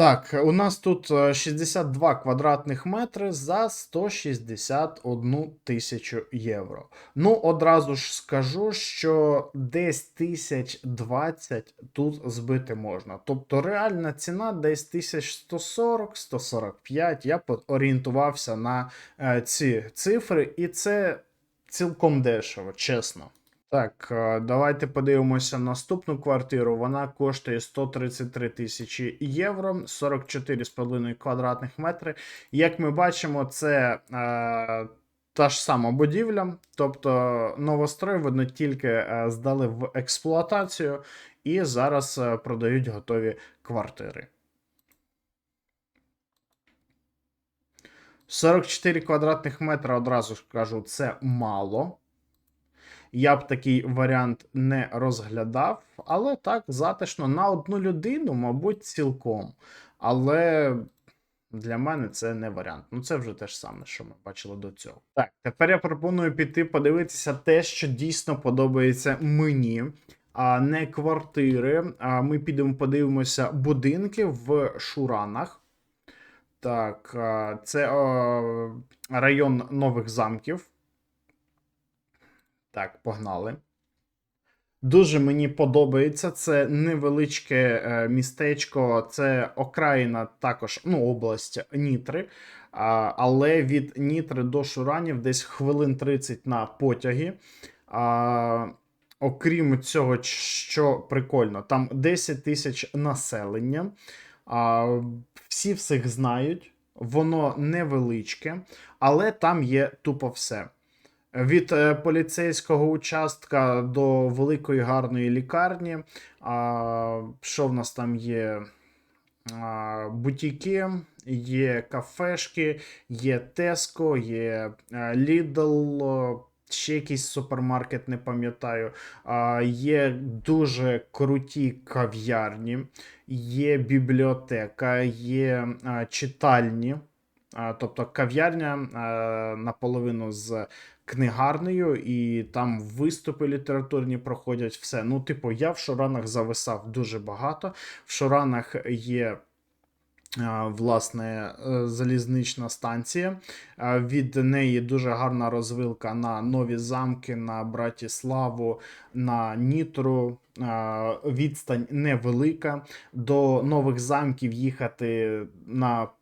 Так, у нас тут е, 62 квадратних метри за 161 тисячу євро. Ну, одразу ж скажу, що десь 1020 тут збити можна. Тобто реальна ціна десь 1140-145. Я орієнтувався на е, ці цифри, і це цілком дешево, чесно. Так, е, давайте подивимося наступну квартиру. Вона коштує 133 тисячі євро, 44,5 квадратних метри. Як ми бачимо, це е, та ж сама будівля, тобто новострой, видно, тільки е, здали в експлуатацію і зараз е, продають готові квартири. 44 квадратних метра, одразу ж кажу, це мало. Я б такий варіант не розглядав, але так, затишно на одну людину, мабуть, цілком. Але для мене це не варіант. Ну, це вже те ж саме, що ми бачили до цього. Так, тепер я пропоную піти подивитися те, що дійсно подобається мені. А не квартири. А ми підемо подивимося будинки в Шуранах. Так, це район нових замків. Так, погнали. Дуже мені подобається. Це невеличке е, містечко, це окраїна також, ну, область Нітри. Але від Нітри до Шуранів десь хвилин 30 на потяги. Окрім цього, що прикольно, там 10 тисяч населення. Всі всіх знають, воно невеличке, але там є тупо все. Від е, поліцейського участка до великої гарної лікарні. А, що в нас там є? А, бутіки, є кафешки, є Теско, є е, Lidl, ще якийсь супермаркет, не пам'ятаю. А, є дуже круті кав'ярні, є бібліотека, є а, читальні. Тобто кав'ярня наполовину з книгарнею, і там виступи літературні проходять все. Ну, типу, я в Шоранах зависав дуже багато. В Шоранах є. Власне, е, залізнична станція. Від неї дуже гарна розвилка на нові замки, на Братіславу, на Нітру. Відстань невелика. До нових замків їхати на